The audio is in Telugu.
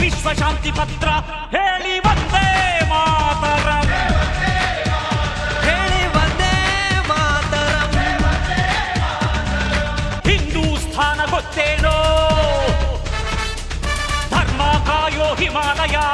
విశ్వశాంతి పత్ర. ಹೇಳಿ వందే మాతరం. ಹೇಳಿ వందే మాతరం. హిందూస్థాన గొత్తేనో ధర్మ కాయో హిమాలయా.